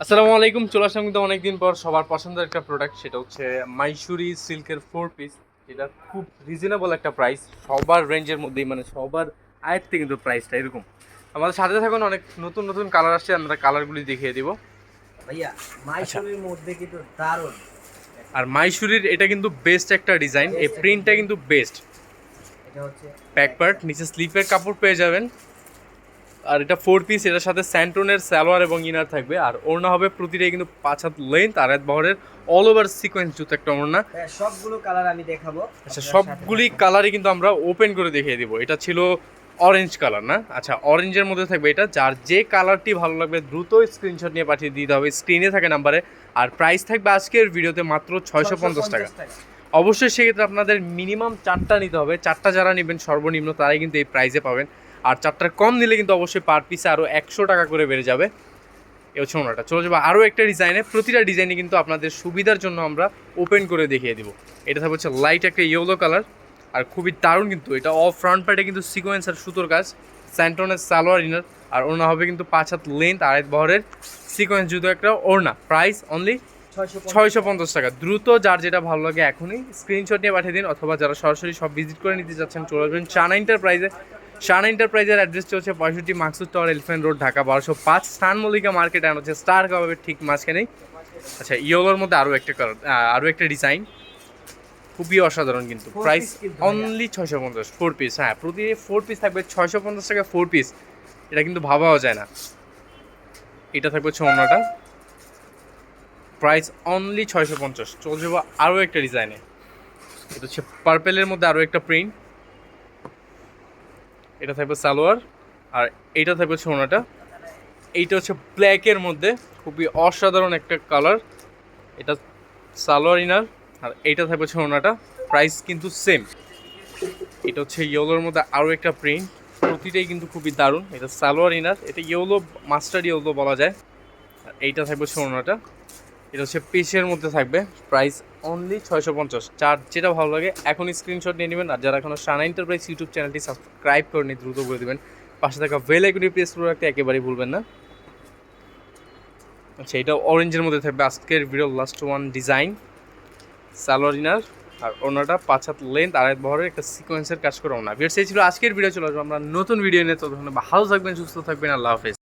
আসসালামু আলাইকুম চলে আসলাম কিন্তু অনেকদিন পর সবার পছন্দের একটা প্রোডাক্ট সেটা হচ্ছে মাইসুরি সিল্কের ফোর পিস এটা খুব রিজনেবল একটা প্রাইস সবার রেঞ্জের মধ্যেই মানে সবার আয়ত্তে কিন্তু প্রাইসটা এরকম। আমাদের সাথে থাকুন অনেক নতুন নতুন কালার আসছে আমরা কালারগুলি দেখিয়ে দিব। ভাইয়া মাইসুরির মধ্যে কিন্তু দারুণ। আর মাইসুরির এটা কিন্তু বেস্ট একটা ডিজাইন এই প্রিন্টটা কিন্তু বেস্ট এটা হচ্ছে ব্যাক পার্ট নিচে স্লিপের কাপড় পেয়ে যাবেন। আর এটা ফোর পিস এটার সাথে স্যান্টনের স্যালোয়ার এবং ইনার থাকবে। আর ওড়না হবে প্রতিটাই কিন্তু পাঁচ হাত লেন্থ আর এক বহরের অল ওভার সিকোয়েন্স জুতো একটা ওড়না। সবগুলো কালার আমি দেখাবো আচ্ছা সবগুলি কালারই কিন্তু আমরা ওপেন করে দেখিয়ে দিব। এটা ছিল অরেঞ্জ কালার না? আচ্ছা অরেঞ্জের মধ্যে থাকবে এটা। যার যে কালারটি ভালো লাগবে দ্রুত স্ক্রিনশট নিয়ে পাঠিয়ে দিতে হবে। স্ক্রিনে থাকে নাম্বারে আর প্রাইস থাকবে আজকের ভিডিওতে মাত্র ছয়শো পঞ্চাশ টাকা। অবশ্যই সেক্ষেত্রে আপনাদের মিনিমাম চারটা নিতে হবে। চারটা যারা নেবেন সর্বনিম্ন তারাই কিন্তু এই প্রাইসে পাবেন। আর চারটার কম নিলে কিন্তু অবশ্যই পার পিসে আরও একশো টাকা করে বেড়ে যাবে। এ হচ্ছে ওনাটা। চলে যাব আরও একটা ডিজাইনে প্রতিটা ডিজাইনে কিন্তু আপনাদের সুবিধার জন্য আমরা ওপেন করে দেখিয়ে দিব। এটা থাকবে হচ্ছে লাইট একটা ইয়েলো কালার আর খুবই দারুণ কিন্তু। এটা অফ ফ্রন্ট পার্টে কিন্তু সিকোয়েন্স আর সুতোর কাজ। স্যান্টনের সালোয়ার ইনার আর ওনা হবে কিন্তু পাঁচ হাত লেন্থ আড়াই বহরের। সিকোয়েন্স জুতো একটা ওড়না। প্রাইস অনলি ছয়শো পঞ্চাশ টাকা। দ্রুত যার যেটা ভালো লাগে এখনই স্ক্রিনশট নিয়ে পাঠিয়ে দিন অথবা যারা সরাসরি সব ভিজিট করে নিতে যাচ্ছেন চলে আসবেন শানা এন্টারপ্রাইজে শানা এন্টারপ্রাইজের অ্যাড্রেসটা হচ্ছে পঁয়ষট্টি Maksud tower Elephant Road Dhaka বারোশো পাঁচ। স্থান মল্লিকা মার্কেট আর হচ্ছে স্টার কাবাবের ঠিক মাঝখানেই। আচ্ছা ইয়োলোর মধ্যে আরও একটা কালার আরও একটা ডিজাইন খুবই অসাধারণ কিন্তু। প্রাইস। অনলি ছয়শো পঞ্চাশ ফোর পিস হ্যাঁ প্রতি ফোর পিস থাকবে ছয়শো পঞ্চাশ টাকা ফোর পিস এটা কিন্তু ভাবাও যায় না। এটা থাকবে হচ্ছে অন্যটা। প্রাইস অনলি ছয়শো পঞ্চাশ। চলে যাব আরও একটা ডিজাইনে। এটা হচ্ছে পার্পেলের মধ্যে আরও একটা প্রিন্ট এটা থাকবে সালোয়ার, আর এইটা থাকবে হচ্ছে ওনাটা। এইটা হচ্ছে ব্ল্যাকের মধ্যে, খুবই অসাধারণ একটা কালার এটা সালোয়ার ইনার, আর এইটা থাকবে হচ্ছে ওনাটা। প্রাইস কিন্তু সেম এটা হচ্ছে ইয়েলোর মধ্যে আরও একটা প্রিন্ট প্রতিটাই কিন্তু খুবই দারুণ। এটা সালোয়ার ইনার, এটা ইয়েলো মাস্টার ইয়েলো বলা যায়। আর এইটা থাকবে হচ্ছে এটা হচ্ছে পিসের মধ্যে থাকবে। প্রাইস অনলি ছয়শো পঞ্চাশ। চার যেটা ভালো লাগে এখনই স্ক্রিনশট নিয়ে নেবেন। আর যারা এখনও সানা এন্টারপ্রাইজ ইউটিউব চ্যানেলটি সাবস্ক্রাইব করেনি দ্রুত করে দেবেন। পাশে থাকা বেল আইকনটি প্রেস করে রাখতে একেবারেই ভুলবেন না। আচ্ছা এটা অরেঞ্জের মধ্যে থাকবে। আজকের video last one design salwar inner আর ওনাটা পাঁচ হাত লেন্থ আড়াই বহরের একটা সিকোয়েন্সের কাজ করে ওনা। ভিডিও সেই ছিল আজকের ভিডিও চলে আসব আমরা নতুন ভিডিও নিয়ে। তো ভালো থাকবেন, সুস্থ থাকবেন। আল্লাহ হাফেজ।